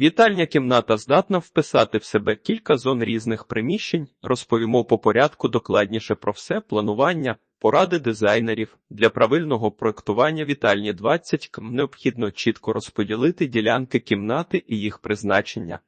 Вітальня кімната здатна вписати в себе кілька зон різних приміщень. Розповімо по порядку докладніше про все планування, поради дизайнерів. Для правильного проектування вітальні 20 км необхідно чітко розподілити ділянки кімнати і їх призначення.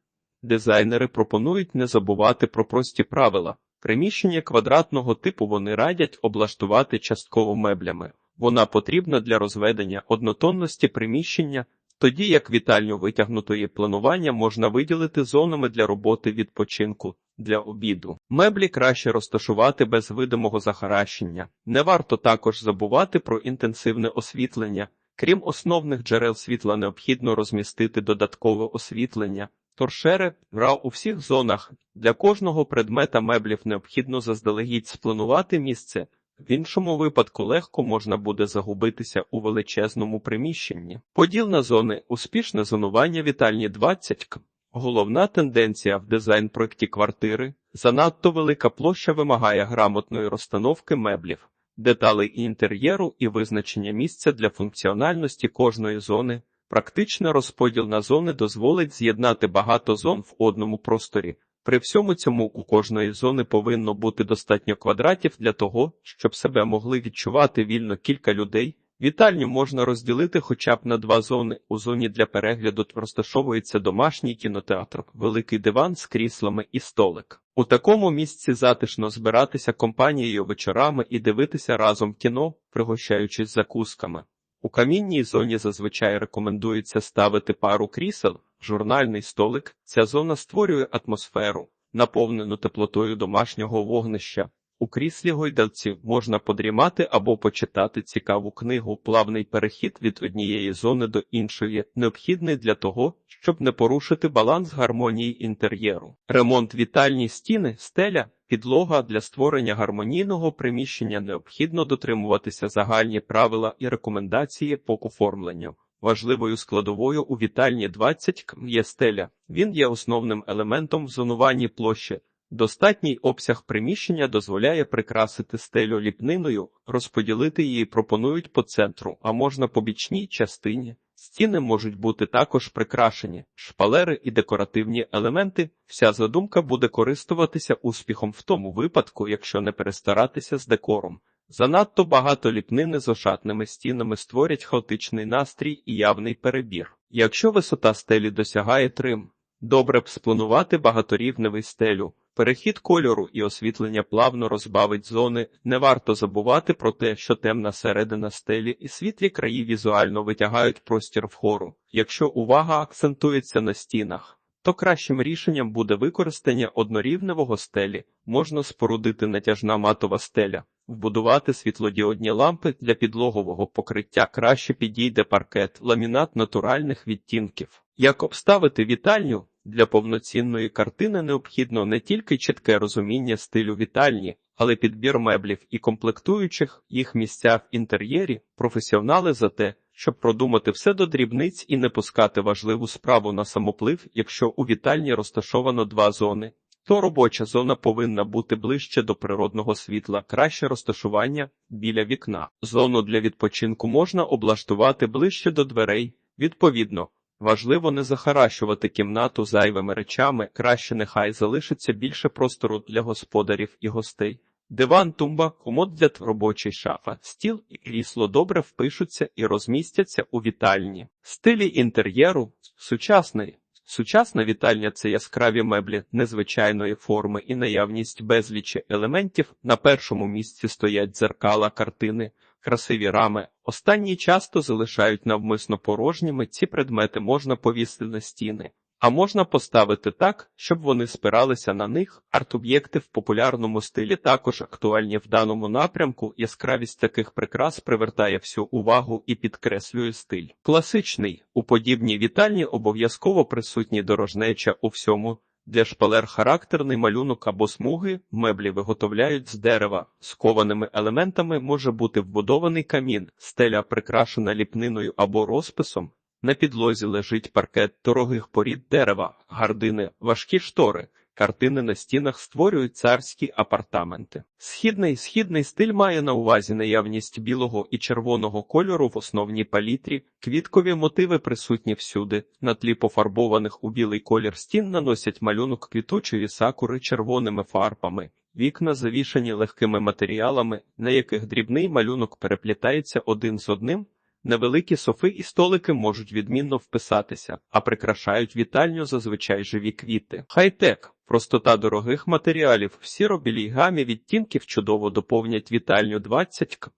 Дизайнери пропонують не забувати про прості правила. Приміщення квадратного типу вони радять облаштувати частково меблями. Вона потрібна для розведення однотонності приміщення, тоді як вітальню витягнутої планування можна виділити зонами для роботи відпочинку, для обіду. Меблі краще розташувати без видимого захаращення. Не варто також забувати про інтенсивне освітлення. Крім основних джерел світла, необхідно розмістити додаткове освітлення. Торшери гра у всіх зонах. Для кожного предмета меблів необхідно заздалегідь спланувати місце. В іншому випадку легко можна буде загубитися у величезному приміщенні. Поділ на зони, успішне зонування вітальні 20 к. Головна тенденція в дизайн-проєкті квартири занадто велика площа вимагає грамотної розстановки меблів, деталей інтер'єру і визначення місця для функціональності кожної зони. Практичний розподіл на зони дозволить з'єднати багато зон в одному просторі. При всьому цьому у кожної зони повинно бути достатньо квадратів для того, щоб себе могли відчувати вільно кілька людей. Вітальню можна розділити хоча б на два зони. У зоні для перегляду розташовується домашній кінотеатр, великий диван з кріслами і столик. У такому місці затишно збиратися компанією вечорами і дивитися разом кіно, пригощаючись закусками. У камінній зоні зазвичай рекомендується ставити пару крісел, журнальний столик. Ця зона створює атмосферу, наповнену теплотою домашнього вогнища. У кріслі гойдалці можна подрімати або почитати цікаву книгу. Плавний перехід від однієї зони до іншої, необхідний для того, щоб не порушити баланс гармонії інтер'єру. Ремонт вітальні стіни, стеля, підлога для створення гармонійного приміщення необхідно дотримуватися загальні правила і рекомендації по оформленню. Важливою складовою у вітальні 20 км є стеля. Він є основним елементом в зонуванні площі. Достатній обсяг приміщення дозволяє прикрасити стелю ліпниною, розподілити її пропонують по центру, а можна по бічній частині. Стіни можуть бути також прикрашені, шпалери і декоративні елементи. Вся задумка буде користуватися успіхом в тому випадку, якщо не перестаратися з декором. Занадто багато ліпнини з ошатними стінами створять хаотичний настрій і явний перебір. Якщо висота стелі досягає трим, добре б спланувати багаторівневий стелю. Перехід кольору і освітлення плавно розбавить зони. Не варто забувати про те, що темна середина стелі і світлі краї візуально витягають простір вгору. Якщо увага акцентується на стінах, то кращим рішенням буде використання однорівневого стелі. Можна спорудити натяжна матова стеля, вбудувати світлодіодні лампи для підлогового покриття. Краще підійде паркет, ламінат натуральних відтінків. Як обставити вітальню? Для повноцінної картини необхідно не тільки чітке розуміння стилю вітальні, але підбір меблів і комплектуючих їх місця в інтер'єрі, професіонали за те, щоб продумати все до дрібниць і не пускати важливу справу на самоплив, якщо у вітальні розташовано два зони. То робоча зона повинна бути ближче до природного світла, краще розташування біля вікна. Зону для відпочинку можна облаштувати ближче до дверей, відповідно. Важливо не захаращувати кімнату зайвими речами, краще нехай залишиться більше простору для господарів і гостей. Диван, тумба, комод для робочий шафа, стіл і крісло добре впишуться і розмістяться у вітальні. Стилі інтер'єру сучасний. Сучасна вітальня це яскраві меблі незвичайної форми і наявність безлічі елементів. На першому місці стоять дзеркала, картини, красиві рами. Останні часто залишають навмисно порожніми. Ці предмети можна повісити на стіни, а можна поставити так, щоб вони спиралися на них. Арт-об'єкти в популярному стилі також актуальні в даному напрямку. Яскравість таких прикрас привертає всю увагу і підкреслює стиль. Класичний у подібній вітальні обов'язково присутній дорожнеча у всьому. Для шпалер характерний малюнок або смуги меблі виготовляють з дерева. З кованими елементами може бути вбудований камін, стеля прикрашена ліпниною або розписом. На підлозі лежить паркет дорогих порід дерева, гардини, важкі штори. Картини на стінах створюють царські апартаменти. Східний східний стиль має на увазі наявність білого і червоного кольору в основній палітрі, квіткові мотиви присутні всюди. На тлі пофарбованих у білий колір стін наносять малюнок квітучої сакури червоними фарбами. Вікна завішані легкими матеріалами, на яких дрібний малюнок переплітається один з одним. Невеликі софи і столики можуть відмінно вписатися, а прикрашають вітальню зазвичай живі квіти. Хай-тек, простота дорогих матеріалів в сіро-білій гамі відтінків чудово доповнять вітальню 20 к.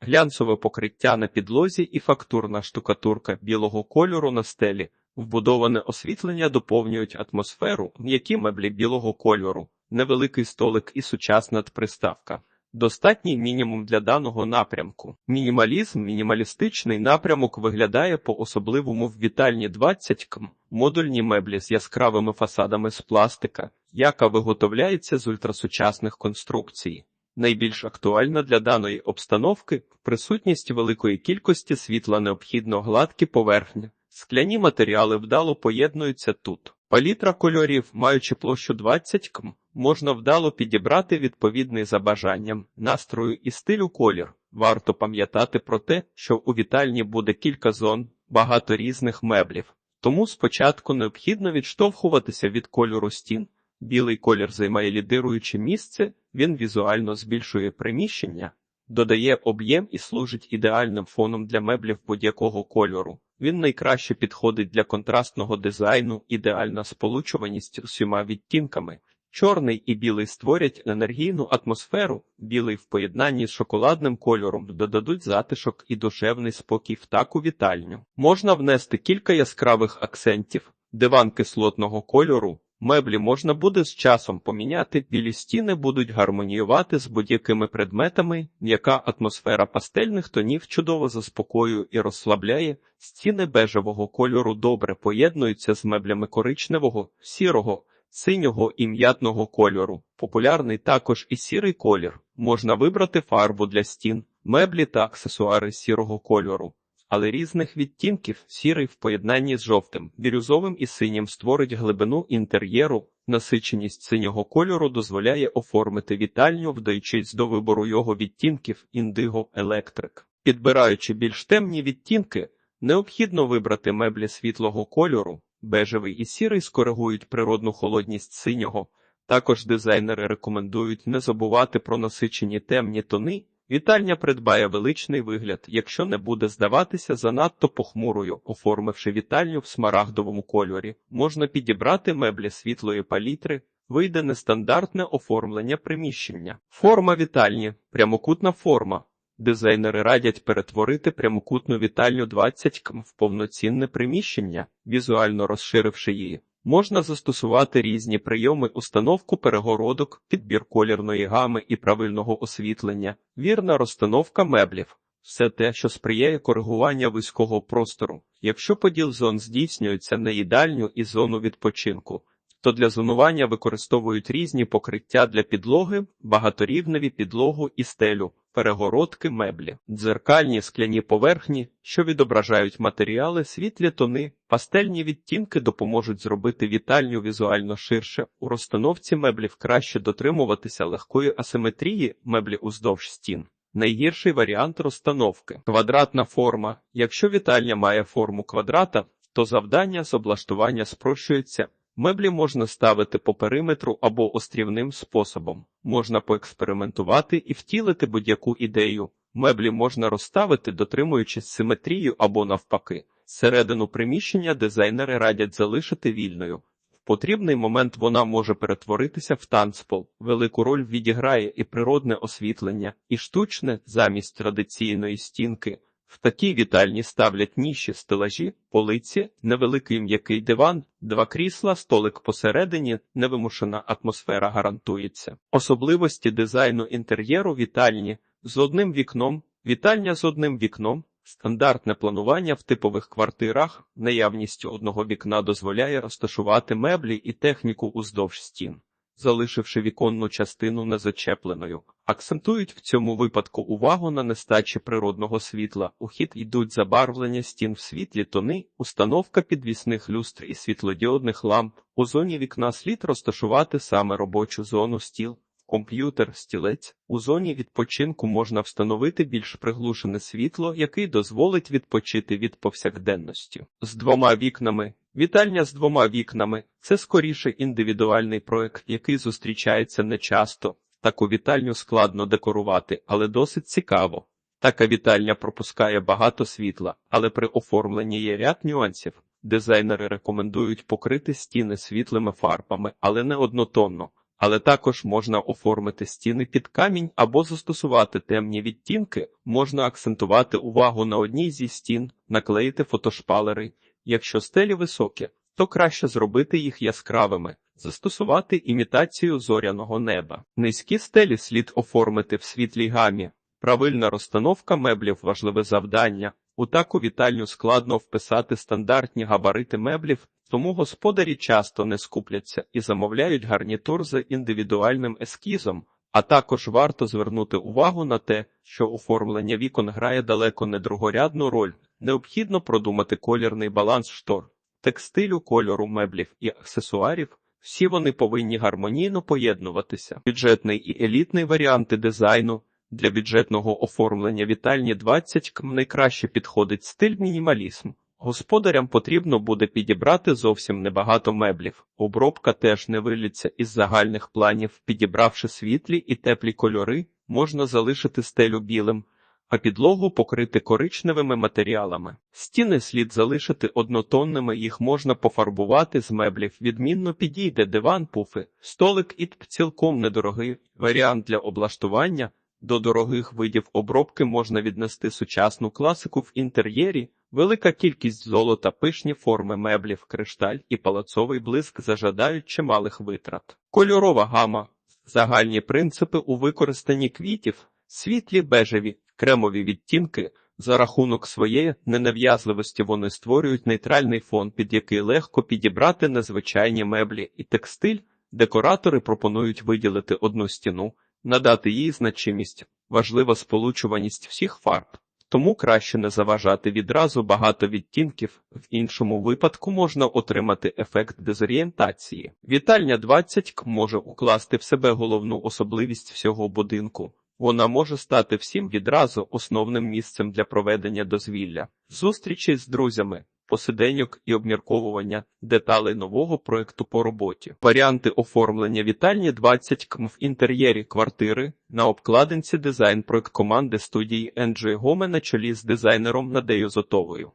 Глянцеве покриття на підлозі і фактурна штукатурка білого кольору на стелі. Вбудоване освітлення доповнюють атмосферу, м'які меблі білого кольору, невеликий столик і сучасна приставка. Достатній мінімум для даного напрямку. Мінімалізм, мінімалістичний напрямок виглядає по-особливому в вітальні 20 км. Модульні меблі з яскравими фасадами з пластика, яка виготовляється з ультрасучасних конструкцій. Найбільш актуальна для даної обстановки присутність великої кількості світла необхідно гладкі поверхні. Скляні матеріали вдало поєднуються тут. Палітра кольорів, маючи площу 20 км, можна вдало підібрати відповідний за бажанням, настрою і стилю колір. Варто пам'ятати про те, що у вітальні буде кілька зон, багато різних меблів. Тому спочатку необхідно відштовхуватися від кольору стін. Білий колір займає лідируюче місце, він візуально збільшує приміщення, додає об'єм і служить ідеальним фоном для меблів будь-якого кольору. Він найкраще підходить для контрастного дизайну, ідеальна сполучуваність усіма відтінками. Чорний і білий створять енергійну атмосферу, білий в поєднанні з шоколадним кольором додадуть затишок і душевний спокій в таку вітальню. Можна внести кілька яскравих акцентів, диван кислотного кольору. Меблі можна буде з часом поміняти, білі стіни будуть гармоніювати з будь-якими предметами, м'яка атмосфера пастельних тонів чудово заспокоює і розслабляє, стіни бежевого кольору добре поєднуються з меблями коричневого, сірого, синього і м'ятного кольору. Популярний також і сірий колір. Можна вибрати фарбу для стін, меблі та аксесуари сірого кольору. Але різних відтінків сірий в поєднанні з жовтим, бірюзовим і синім створить глибину інтер'єру. Насиченість синього кольору дозволяє оформити вітальню, вдаючись до вибору його відтінків індиго електрик. Підбираючи більш темні відтінки, необхідно вибрати меблі світлого кольору, бежевий і сірий скоригують природну холодність синього. Також дизайнери рекомендують не забувати про насичені темні тони. Вітальня придбає величний вигляд, якщо не буде здаватися занадто похмурою, оформивши вітальню в смарагдовому кольорі, можна підібрати меблі світлої палітри, вийде нестандартне оформлення приміщення. Форма вітальні прямокутна форма. Дизайнери радять перетворити прямокутну вітальню 20 км в повноцінне приміщення, візуально розширивши її. Можна застосувати різні прийоми установку перегородок, підбір колірної гами і правильного освітлення, вірна розстановка меблів, все те, що сприяє коригування вузького простору. Якщо поділ зон здійснюється на їдальню і зону відпочинку, то для зонування використовують різні покриття для підлоги, багаторівневі підлогу і стелю, перегородки, меблі, дзеркальні скляні поверхні, що відображають матеріали, світлі тони, пастельні відтінки допоможуть зробити вітальню візуально ширше. У розстановці меблів краще дотримуватися легкої асиметрії меблі уздовж стін. Найгірший варіант розстановки квадратна форма. Якщо вітальня має форму квадрата, то завдання з облаштування спрощується. Меблі можна ставити по периметру або острівним способом. Можна поекспериментувати і втілити будь-яку ідею. Меблі можна розставити, дотримуючись симетрію або навпаки. Середину приміщення дизайнери радять залишити вільною. В потрібний момент вона може перетворитися в танцпол. Велику роль відіграє і природне освітлення, і штучне замість традиційної стінки. В такій вітальні ставлять ніші, стелажі, полиці, невеликий м'який диван, два крісла, столик посередині, невимушена атмосфера гарантується. Особливості дизайну інтер'єру вітальні з одним вікном, вітальня з одним вікном, стандартне планування в типових квартирах, наявність одного вікна дозволяє розташувати меблі і техніку уздовж стін залишивши віконну частину незачепленою. Акцентують в цьому випадку увагу на нестачі природного світла. У хід йдуть забарвлення стін в світлі тони, установка підвісних люстр і світлодіодних ламп, У зоні вікна слід розташувати саме робочу зону стіл, комп'ютер, стілець. У зоні відпочинку можна встановити більш приглушене світло, який дозволить відпочити від повсякденності. З двома вікнами. Вітальня з двома вікнами це скоріше індивідуальний проект, який зустрічається нечасто. Таку вітальню складно декорувати, але досить цікаво. Така вітальня пропускає багато світла, але при оформленні є ряд нюансів. Дизайнери рекомендують покрити стіни світлими фарбами, але не однотонно. Але також можна оформити стіни під камінь або застосувати темні відтінки, можна акцентувати увагу на одній зі стін, наклеїти фотошпалери. Якщо стелі високі, то краще зробити їх яскравими, застосувати імітацію зоряного неба. Низькі стелі слід оформити в світлій гамі. Правильна розстановка меблів важливе завдання. У таку вітальню складно вписати стандартні габарити меблів, тому господарі часто не скупляться і замовляють гарнітур з індивідуальним ескізом. А також варто звернути увагу на те, що оформлення вікон грає далеко не другорядну роль. Необхідно продумати колірний баланс штор, текстилю, кольору меблів і аксесуарів. Всі вони повинні гармонійно поєднуватися. Бюджетний і елітний варіанти дизайну для бюджетного оформлення вітальні 20 км найкраще підходить стиль мінімалізм. Господарям потрібно буде підібрати зовсім небагато меблів. Обробка теж не виліться із загальних планів, підібравши світлі і теплі кольори, можна залишити стелю білим, а підлогу покрити коричневими матеріалами. Стіни слід залишити однотонними, їх можна пофарбувати з меблів. Відмінно підійде диван, пуфи, столик і цілком недорогий варіант для облаштування. До дорогих видів обробки можна віднести сучасну класику в інтер'єрі, велика кількість золота, пишні форми меблів, кришталь і палацовий блиск зажадають чималих витрат. Кольорова гама. Загальні принципи у використанні квітів, світлі бежеві, кремові відтінки. За рахунок своєї ненав'язливості вони створюють нейтральний фон, під який легко підібрати незвичайні меблі і текстиль. Декоратори пропонують виділити одну стіну надати їй значимість, важлива сполучуваність всіх фарб, тому краще не заважати відразу багато відтінків, в іншому випадку можна отримати ефект дезорієнтації. Вітальня 20 к може укласти в себе головну особливість всього будинку. Вона може стати всім відразу основним місцем для проведення дозвілля, зустрічі з друзями посиденьок і обмірковування деталей нового проекту по роботі. Варіанти оформлення вітальні 20 км в інтер'єрі квартири на обкладинці дизайн проект команди студії NG Гоме на чолі з дизайнером Надею Зотовою.